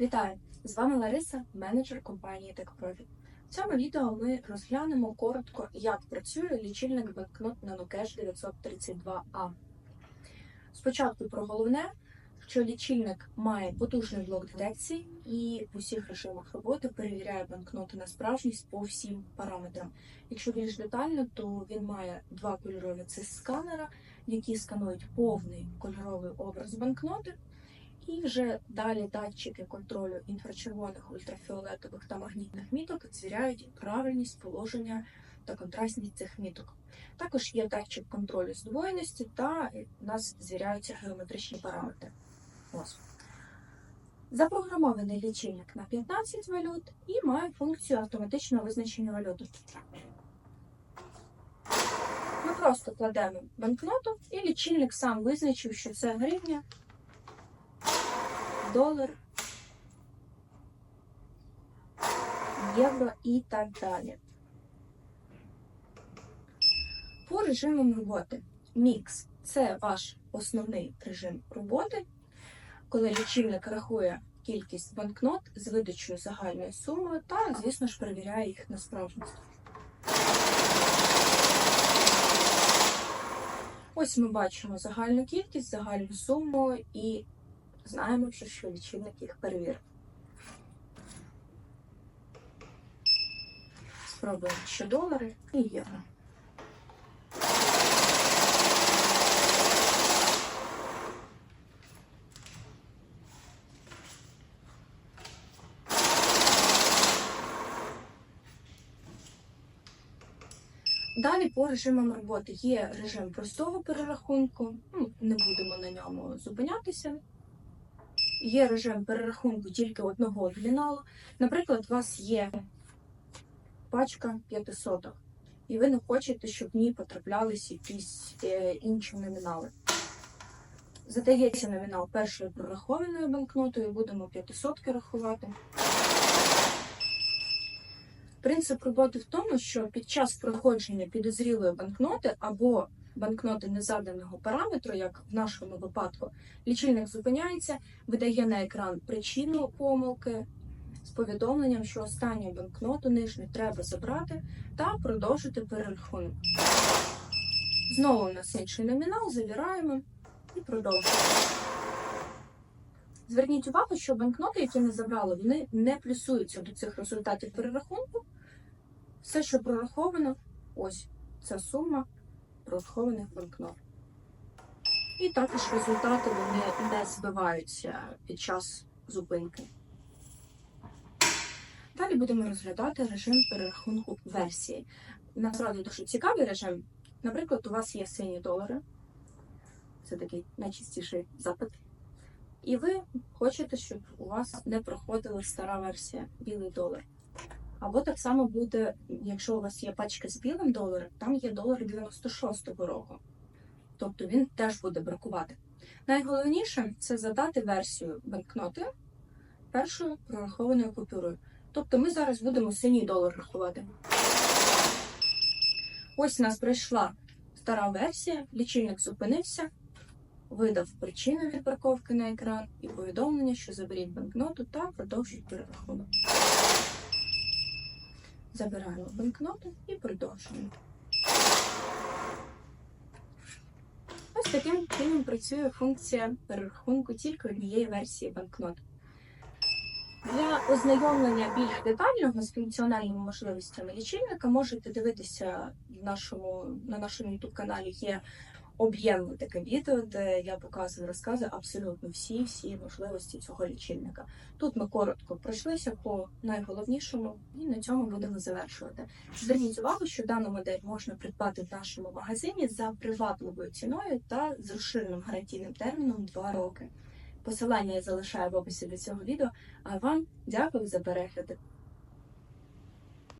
Вітаю! З вами Лариса, менеджер компанії TechProfit. В цьому відео ми розглянемо коротко, як працює лічильник банкнот NanoCash 932A. Спочатку про головне, що лічильник має потужний блок детекції і в усіх режимах роботи перевіряє банкноти на справжність по всім параметрам. Якщо більш детально, то він має два кольорові цис сканера, які сканують повний кольоровий образ банкноти. І вже далі датчики контролю інфрачервоних, ультрафіолетових та магнітних міток звіряють правильність положення та контрастність цих міток. Також є датчик контролю здвоєності та у нас звіряються геометричні параметри. Ось. Запрограмований лічильник на 15 валют і має функцію автоматичного визначення валюти. Ми просто кладемо банкноту, і лічильник сам визначив, що це гривня, долар, євро і так далі. По режимам роботи. Мікс це ваш основний режим роботи, коли лічильник рахує кількість банкнот з видачою загальної суми та, звісно ж, перевіряє їх на справжність. Ось ми бачимо загальну кількість, загальну суму і знаємо вже, що лічильник їх перевірив. Спробуємо ще долари і євро. Далі по режимам роботи є режим простого перерахунку, ну, не будемо на ньому зупинятися. Є режим перерахунку тільки одного номіналу. Наприклад, у вас є пачка 500, і ви не хочете, щоб в ній потраплялись якісь е, інші номінали. Задається номінал першою прорахованою банкнотою, будемо 500 рахувати. Принцип роботи в тому, що під час проходження підозрілої банкноти або банкноти незаданого параметру, як в нашому випадку, лічильник зупиняється, видає на екран причину помилки з повідомленням, що останню банкноту нижню треба забрати та продовжити перерахунок. Знову у нас інший номінал, завіраємо і продовжуємо. Зверніть увагу, що банкноти, які ми забрали, вони не плюсуються до цих результатів перерахунку. Все, що прораховано, ось ця сума прорахованих банкнот. І також результати вони не збиваються під час зупинки. Далі будемо розглядати режим перерахунку версії. Насправді дуже цікавий режим. Наприклад, у вас є сині долари. Це такий найчастіший запит. І ви хочете, щоб у вас не проходила стара версія білий долар. Або так само буде, якщо у вас є пачка з білим доларом, там є долар 96-го року. Тобто він теж буде бракувати. Найголовніше це задати версію банкноти першою прорахованою купюрою. Тобто ми зараз будемо синій долар рахувати. Ось у нас прийшла стара версія, лічильник зупинився, видав причину відбраковки на екран і повідомлення, що заберіть банкноту та продовжують перерахунок. Забираємо банкноту і продовжуємо. Ось таким чином працює функція перерахунку тільки однієї версії банкнот. Для ознайомлення більш детального з функціональними можливостями лічильника можете дивитися в нашому, на нашому YouTube каналі є об'ємне таке відео, де я показую, розказую абсолютно всі всі можливості цього лічильника. Тут ми коротко пройшлися по найголовнішому, і на цьому будемо завершувати. Зверніть увагу, що дану модель можна придбати в нашому магазині за привабливою ціною та з розширеним гарантійним терміном 2 роки. Посилання я залишаю в описі до цього відео. А вам дякую за перегляди.